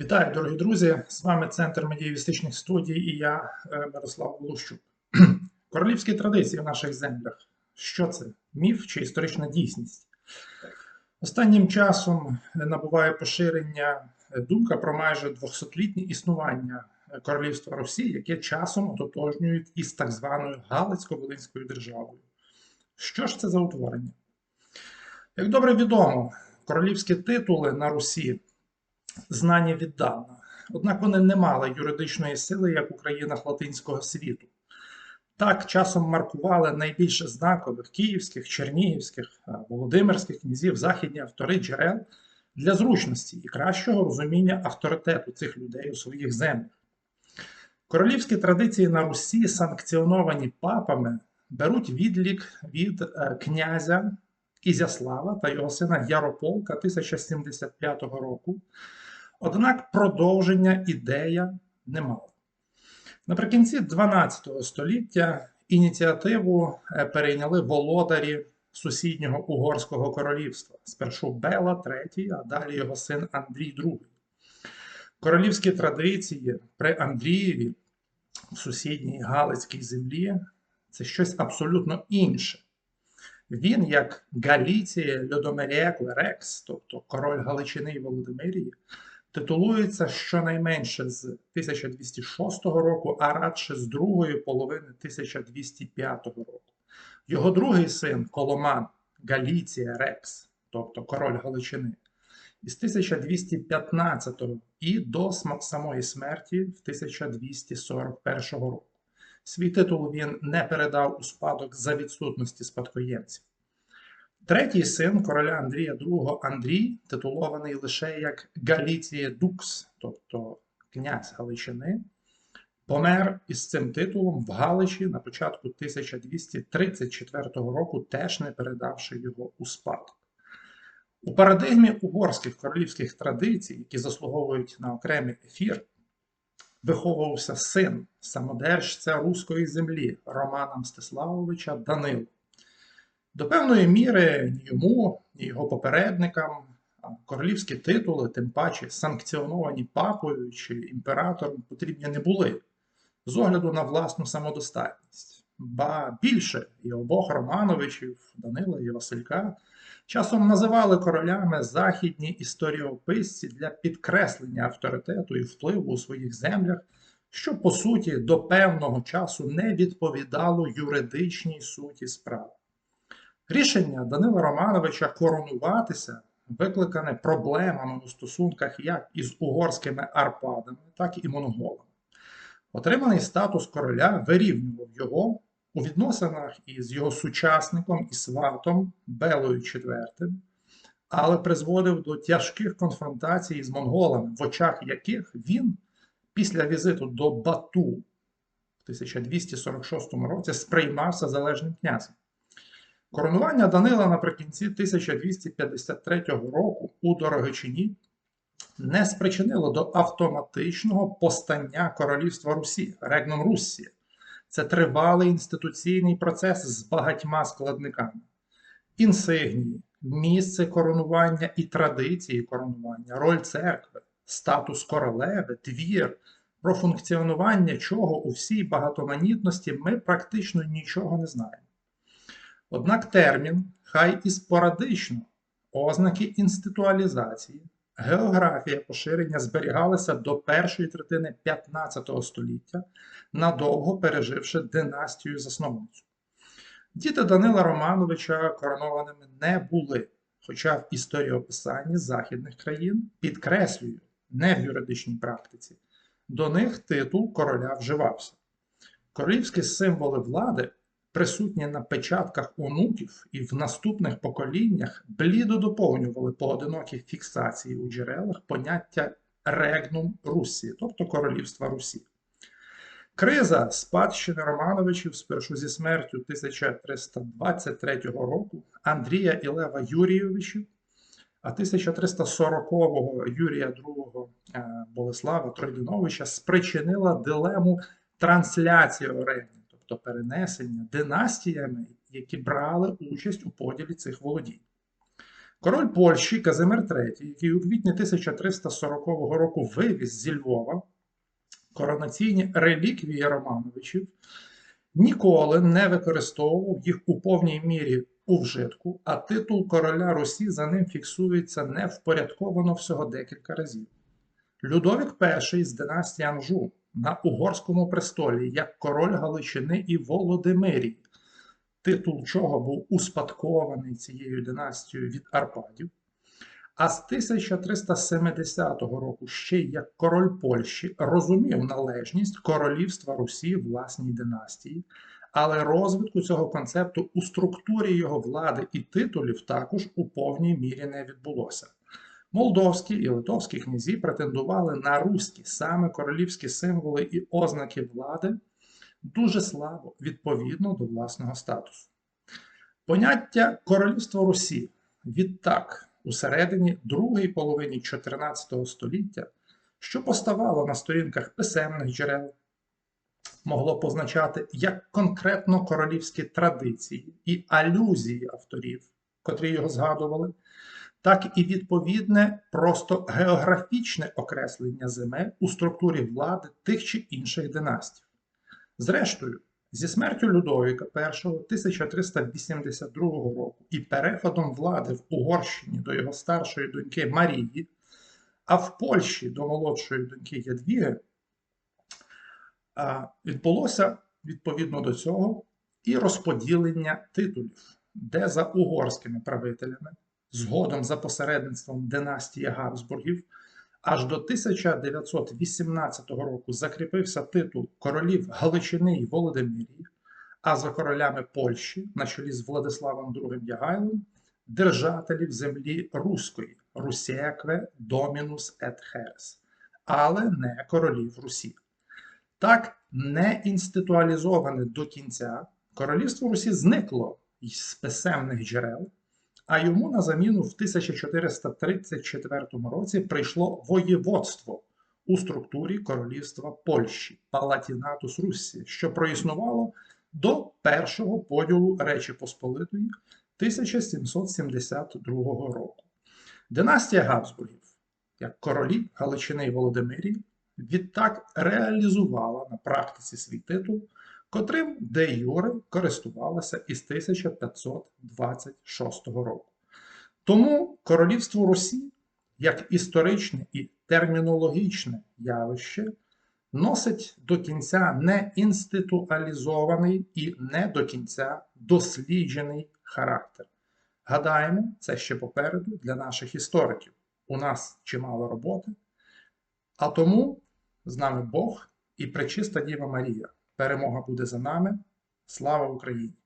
Вітаю, дорогі друзі! З вами Центр медієвістичних студій і я, е, Мирослав Волощук. Королівські традиції в наших землях. Що це? Міф чи історична дійсність? Останнім часом набуває поширення думка про майже 200-літнє існування Королівства Росії, яке часом ототожнюють із так званою Галицько-Волинською державою. Що ж це за утворення? Як добре відомо, королівські титули на Русі знані віддавна, однак вони не мали юридичної сили, як у країнах латинського світу. Так часом маркували найбільше знакових київських, чернігівських, володимирських князів західні автори джерел для зручності і кращого розуміння авторитету цих людей у своїх землях. Королівські традиції на Русі, санкціоновані папами, беруть відлік від е, князя Ізяслава та його сина Ярополка 1075 року. Однак продовження ідея не мала. Наприкінці 12 століття ініціативу е, перейняли володарі сусіднього Угорського королівства, спершу Бела III, а далі його син Андрій II. Королівські традиції при Андрієві в сусідній Галицькій землі це щось абсолютно інше. Він, як Галіція Льодомеріекли Рекс, тобто король Галичини і Володимирії, титулується щонайменше з 1206 року, а радше з другої половини 1205 року. Його другий син Коломан Галіція Рекс, тобто король Галичини, із 1215 і до самої смерті в 1241 року. Свій титул він не передав у спадок за відсутності спадкоємців. Третій син короля Андрія II Андрій, титулований лише як Галіція Дукс, тобто князь Галичини, помер із цим титулом в Галичі на початку 1234 року, теж не передавши його у спадок. У парадигмі угорських королівських традицій, які заслуговують на окремий ефір, виховувався син самодержця руської землі Романа Мстиславовича Данило. До певної міри ні йому, ні його попередникам королівські титули, тим паче санкціоновані папою чи імператором, потрібні не були з огляду на власну самодостатність. Ба більше і обох Романовичів, Данила і Василька, часом називали королями західні історіописці для підкреслення авторитету і впливу у своїх землях, що по суті до певного часу не відповідало юридичній суті справи. Рішення Данила Романовича коронуватися викликане проблемами у стосунках як із угорськими арпадами, так і монголами. Отриманий статус короля вирівнював його у відносинах із його сучасником і сватом Белою IV, але призводив до тяжких конфронтацій з монголами, в очах яких він після візиту до Бату в 1246 році сприймався залежним князем. Коронування Данила наприкінці 1253 року у Дорогичині не спричинило до автоматичного постання королівства Русі, Регном Руссі. Це тривалий інституційний процес з багатьма складниками. Інсигнії, місце коронування і традиції коронування, роль церкви, статус королеви, твір, про функціонування чого у всій багатоманітності ми практично нічого не знаємо. Однак термін, хай і спорадично, ознаки інституалізації, географія поширення зберігалися до першої третини 15 століття, надовго переживши династію засновницю. Діти Данила Романовича коронованими не були, хоча в історіописанні західних країн підкреслюю, не в юридичній практиці, до них титул короля вживався. Королівські символи влади присутні на печатках онуків і в наступних поколіннях блідо доповнювали поодинокі фіксації у джерелах поняття регнум Русі, тобто Королівства Русі. Криза спадщини Романовичів спершу зі смертю 1323 року Андрія і Лева Юрійовичів, а 1340-го Юрія II е, Болеслава Тройдиновича спричинила дилему трансляції оренди тобто перенесення династіями, які брали участь у поділі цих володінь. Король Польщі Казимир III, який у квітні 1340 року вивіз зі Львова коронаційні реліквії Романовичів, ніколи не використовував їх у повній мірі у вжитку, а титул короля Русі за ним фіксується невпорядковано всього декілька разів. Людовік І з династії Анжу на угорському престолі як король Галичини і Володимирії, титул чого був успадкований цією династією від Арпадів, а з 1370 року ще як король Польщі розумів належність королівства Русі власній династії, але розвитку цього концепту у структурі його влади і титулів також у повній мірі не відбулося. Молдовські і литовські князі претендували на руські саме королівські символи і ознаки влади дуже слабо відповідно до власного статусу. Поняття королівства Русі відтак у середині другої половині 14 століття, що поставало на сторінках писемних джерел, могло позначати як конкретно королівські традиції і алюзії авторів, котрі його згадували, так і відповідне просто географічне окреслення земель у структурі влади тих чи інших династій. Зрештою, зі смертю Людовіка І 1382 року і переходом влади в Угорщині до його старшої доньки Марії, а в Польщі до молодшої доньки Ядвіги, відбулося відповідно до цього і розподілення титулів, де за угорськими правителями, згодом за посередництвом династії Габсбургів, аж до 1918 року закріпився титул королів Галичини і Володимирії, а за королями Польщі, на чолі з Владиславом II Ягайлом, держателів землі Руської, Русєкве Домінус ет але не королів Русі. Так, не інституалізоване до кінця, королівство Русі зникло з писемних джерел, а йому на заміну в 1434 році прийшло воєводство у структурі королівства Польщі Палатінатус Руссі, що проіснувало до першого поділу Речі Посполитої 1772 року. Династія Габсбургів, як королі Галичини і Володимирії, відтак реалізувала на практиці свій титул, котрим де Юре користувалася із 1526 року. Тому королівство Русі, як історичне і термінологічне явище, носить до кінця не інституалізований і не до кінця досліджений характер. Гадаємо, це ще попереду для наших істориків. У нас чимало роботи. А тому з нами Бог і пречиста Діва Марія. Перемога буде за нами. Слава Україні!